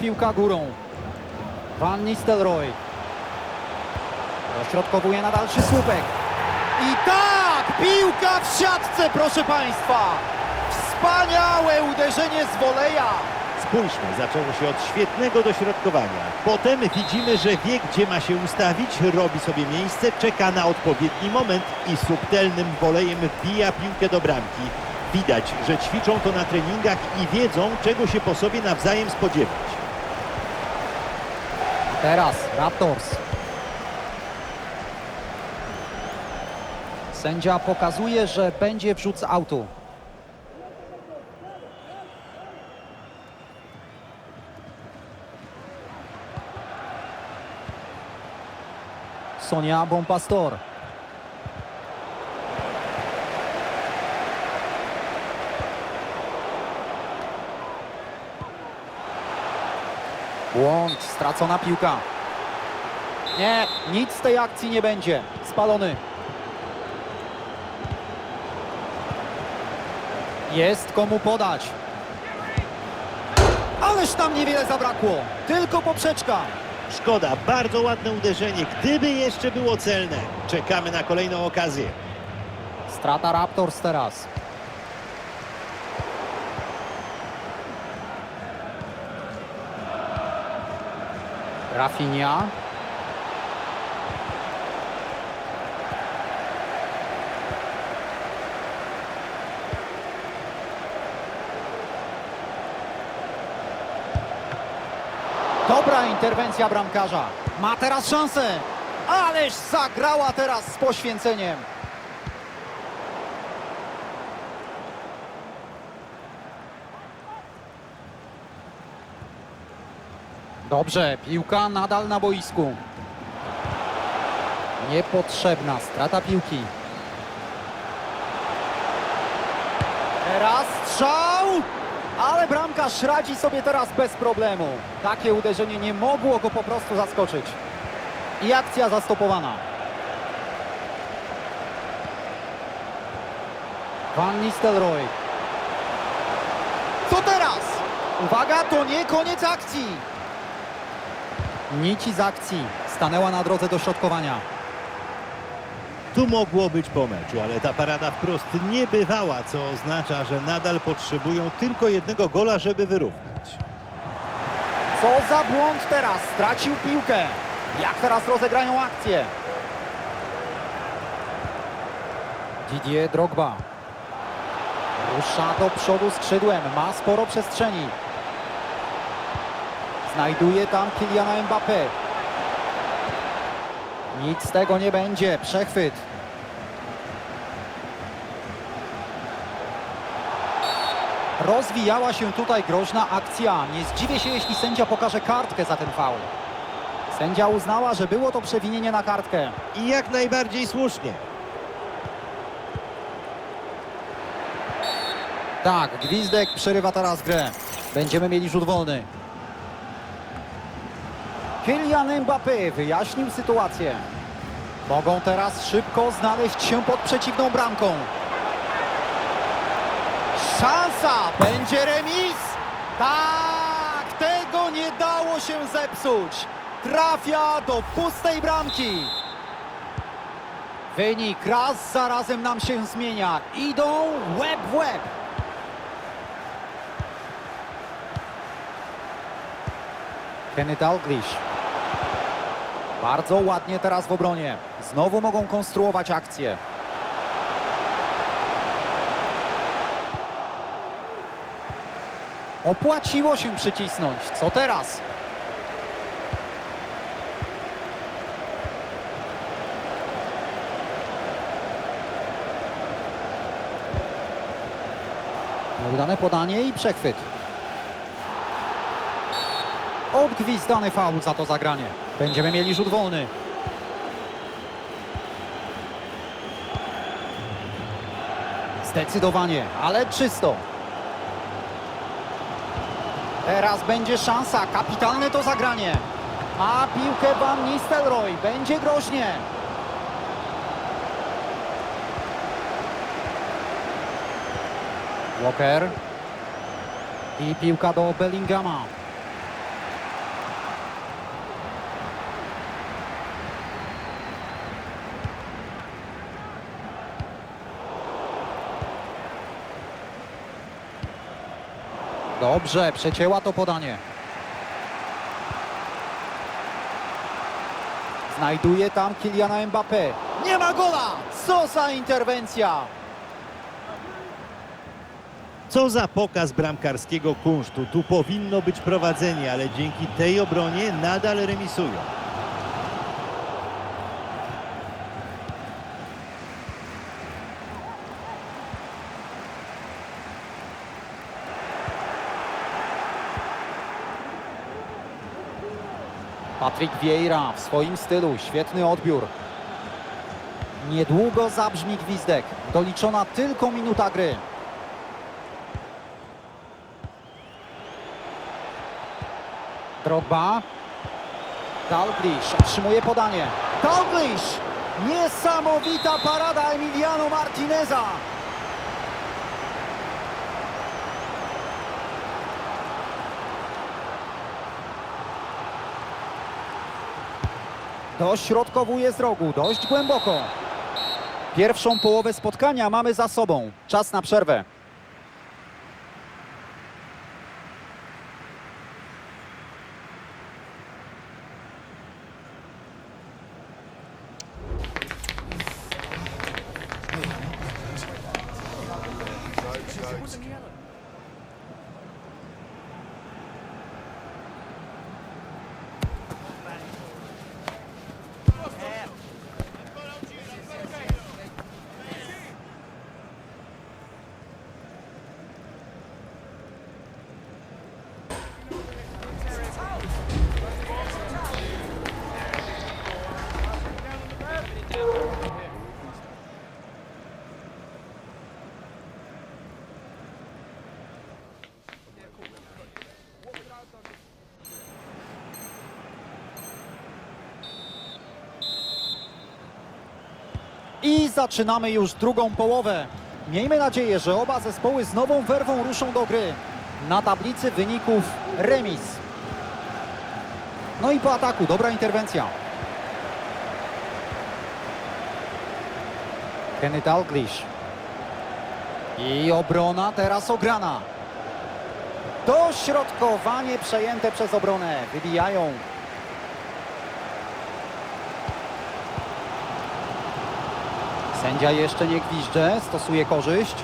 piłka górą. Van Nistelrooy. Dośrodkowuje na dalszy słupek. I tak! Piłka w siatce, proszę Państwa! Wspaniałe uderzenie z woleja! Spójrzmy, zaczęło się od świetnego dośrodkowania. Potem widzimy, że wie, gdzie ma się ustawić, robi sobie miejsce, czeka na odpowiedni moment i subtelnym wolejem wbija piłkę do bramki. Widać, że ćwiczą to na treningach i wiedzą, czego się po sobie nawzajem spodziewać. Teraz Raptors. Sędzia pokazuje, że będzie wrzut z autu. Sonia Bonpastor. Błąd, stracona piłka. Nie, nic z tej akcji nie będzie. Spalony. Jest komu podać. Ależ tam niewiele zabrakło. Tylko poprzeczka. Szkoda, bardzo ładne uderzenie, gdyby jeszcze było celne. Czekamy na kolejną okazję. Strata Raptors teraz. Rafinha. Dobra interwencja bramkarza. Ma teraz szansę. Ależ zagrała teraz z poświęceniem. Dobrze, piłka nadal na boisku. Niepotrzebna strata piłki. Teraz strzał! Ale bramkarz radzi sobie teraz bez problemu. Takie uderzenie nie mogło go po prostu zaskoczyć. I akcja zastopowana. Van Nistelrooy. Co teraz? Uwaga, to nie koniec akcji. Nici z akcji stanęła na drodze do środkowania. Tu mogło być po meczu, ale ta parada wprost nie bywała, co oznacza, że nadal potrzebują tylko jednego gola, żeby wyrównać. Co za błąd teraz? Stracił piłkę. Jak teraz rozegrają akcję? Didier Drogba. Rusza do przodu skrzydłem. Ma sporo przestrzeni. Znajduje tam Kyliana Mbappé. Nic z tego nie będzie. Przechwyt. Rozwijała się tutaj groźna akcja. Nie zdziwię się, jeśli sędzia pokaże kartkę za ten faul. Sędzia uznała, że było to przewinienie na kartkę. I jak najbardziej słusznie. Tak, gwizdek przerywa teraz grę. Będziemy mieli rzut wolny. Kylian Mbappé wyjaśnił sytuację. Mogą teraz szybko znaleźć się pod przeciwną bramką. Szansa! Będzie remis! Tak! Tego nie dało się zepsuć! Trafia do pustej bramki. Wynik raz za razem nam się zmienia. Idą łeb w łeb. Kenny Dalglish. Bardzo ładnie teraz w obronie. Znowu mogą konstruować akcję. Opłaciło się przycisnąć. Co teraz? Nieudane podanie i przechwyt. Odgwizdany faul za to zagranie. Będziemy mieli rzut wolny. Zdecydowanie, ale czysto. Teraz będzie szansa. Kapitalne to zagranie. Ma piłkę Van Nistelrooy. Będzie groźnie. Walker. I piłka do Bellingama. Dobrze, przecięła to podanie. Znajduje tam Kyliana Mbappé. Nie ma gola! Co za interwencja! Co za pokaz bramkarskiego kunsztu. Tu powinno być prowadzenie, ale dzięki tej obronie nadal remisują. Patryk Vieira w swoim stylu, świetny odbiór. Niedługo zabrzmi gwizdek. Doliczona tylko minuta gry. Drogba. Dalglish otrzymuje podanie. Dalglish! Niesamowita parada Emiliano Martineza. Dośrodkowuje z rogu, dość głęboko. Pierwszą połowę spotkania mamy za sobą. Czas na przerwę. Zaczynamy już drugą połowę. Miejmy nadzieję, że oba zespoły z nową werwą ruszą do gry. Na tablicy wyników remis. No i po ataku, dobra interwencja. Kenny Dalglish. I obrona teraz ograna. Dośrodkowanie przejęte przez obronę. Wybijają Sędzia jeszcze nie gwizdże, stosuje korzyść.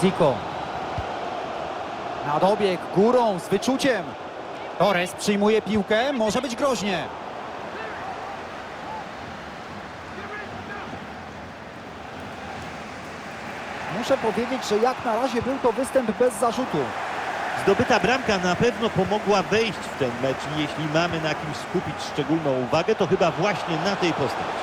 Ziko. Na dobieg, górą, z wyczuciem. Torres przyjmuje piłkę, może być groźnie. Muszę powiedzieć, że jak na razie był to występ bez zarzutu. Zdobyta bramka na pewno pomogła wejść w ten mecz i jeśli mamy na kimś skupić szczególną uwagę, to chyba właśnie na tej postaci.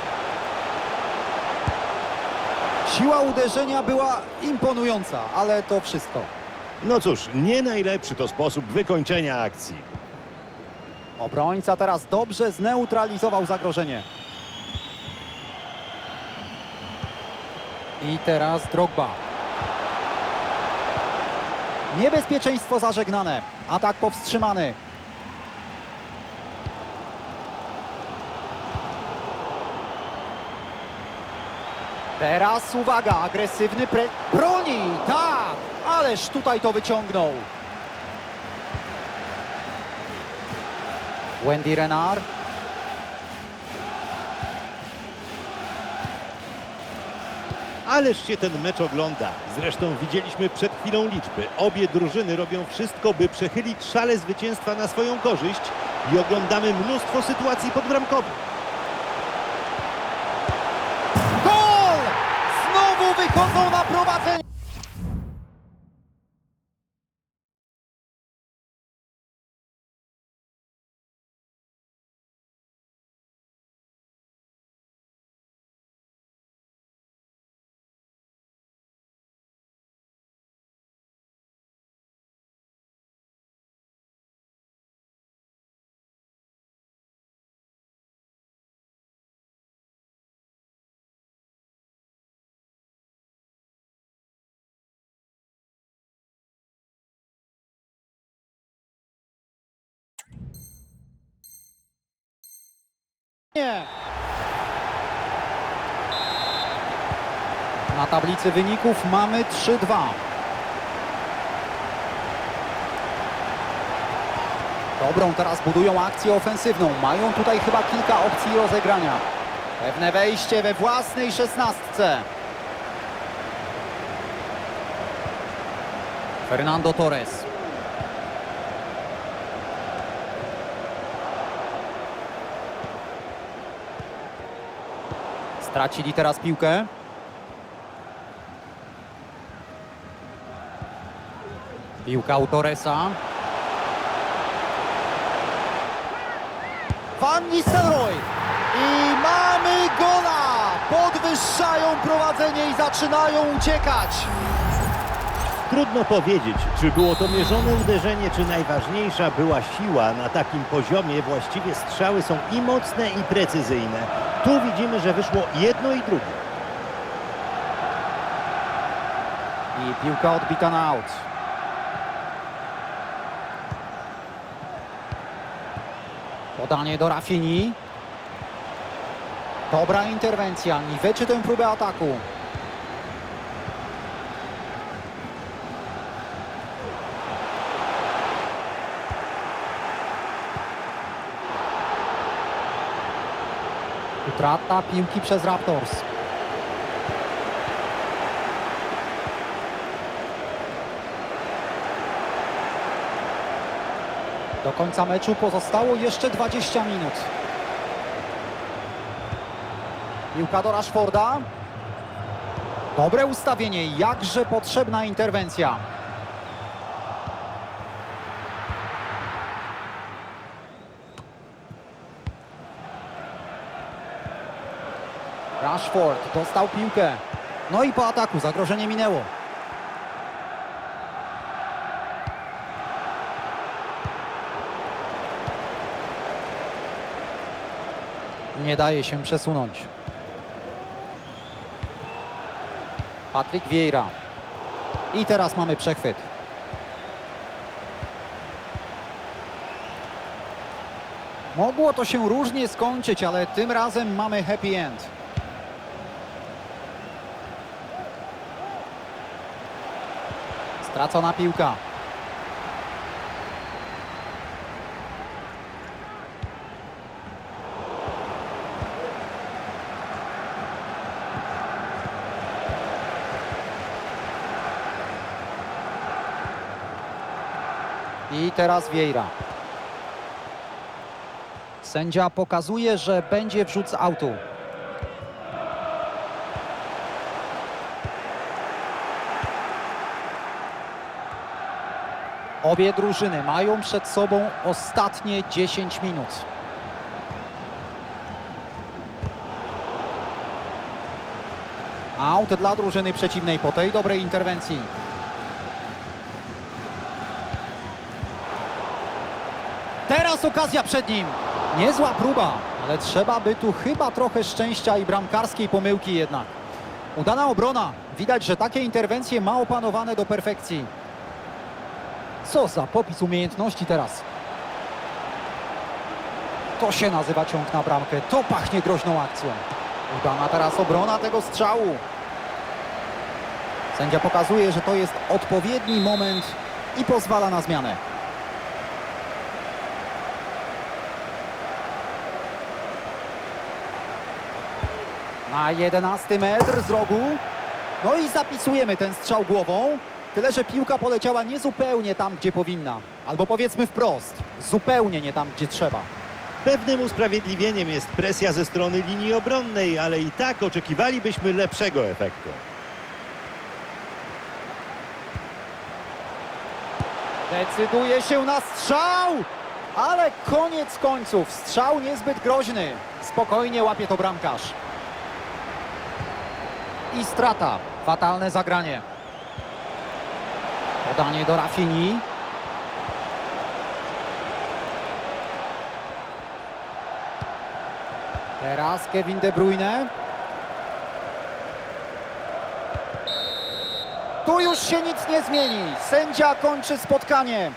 Siła uderzenia była imponująca, ale to wszystko. No cóż, nie najlepszy to sposób wykończenia akcji. Obrońca teraz dobrze zneutralizował zagrożenie. I teraz Drogba. Niebezpieczeństwo zażegnane. Atak powstrzymany. Teraz uwaga, agresywny pre... Broni! Tak! Ależ tutaj to wyciągnął. Wendy Renard. Ależ się ten mecz ogląda. Zresztą widzieliśmy przed chwilą liczby. Obie drużyny robią wszystko, by przechylić szale zwycięstwa na swoją korzyść i oglądamy mnóstwo sytuacji podbramkowych. Gol! Znowu wychodzą na prowadzenie. Na tablicy wyników mamy 3-2. Dobrą teraz budują akcję ofensywną. Mają tutaj chyba kilka opcji rozegrania. Pewne wejście we własnej szesnastce. Fernando Torres. Stracili teraz piłkę. Piłka u Torresa. Van Nistelrooy. I mamy gola! Podwyższają prowadzenie i zaczynają uciekać. Trudno powiedzieć, czy było to mierzone uderzenie, czy najważniejsza była siła. Na takim poziomie właściwie strzały są i mocne, i precyzyjne. Tu widzimy, że wyszło jedno i drugie. I piłka odbita na aut. Podanie do Rafini. Dobra interwencja, niweczy tę próbę ataku. Utrata piłki przez Raptors. Do końca meczu pozostało jeszcze 20 minut. Piłka do Rashforda. Dobre ustawienie, jakże potrzebna interwencja. Rashford dostał piłkę. No i po ataku zagrożenie minęło. Nie daje się przesunąć. Patryk Vieira. I teraz mamy przechwyt. Mogło to się różnie skończyć, ale tym razem mamy happy end. Stracona piłka. I teraz Vieira. Sędzia pokazuje, że będzie wrzut autu. Obie drużyny mają przed sobą ostatnie 10 minut. Aut dla drużyny przeciwnej po tej dobrej interwencji. Teraz okazja przed nim. Niezła próba, ale trzeba by tu chyba trochę szczęścia i bramkarskiej pomyłki jednak. Udana obrona. Widać, że takie interwencje ma opanowane do perfekcji. Co za popis umiejętności teraz. To się nazywa ciąg na bramkę. To pachnie groźną akcją. Udana teraz obrona tego strzału. Sędzia pokazuje, że to jest odpowiedni moment i pozwala na zmianę. Na 11 metr z rogu. No i zapisujemy ten strzał głową. Tyle, że piłka poleciała niezupełnie tam, gdzie powinna. Albo powiedzmy wprost, zupełnie nie tam, gdzie trzeba. Pewnym usprawiedliwieniem jest presja ze strony linii obronnej, ale i tak oczekiwalibyśmy lepszego efektu. Decyduje się na strzał! Ale koniec końców, strzał niezbyt groźny. Spokojnie łapie to bramkarz. I strata. Fatalne zagranie. Podanie do Rafini. Teraz Kevin De Bruyne. Tu już się nic nie zmieni. Sędzia kończy spotkanie.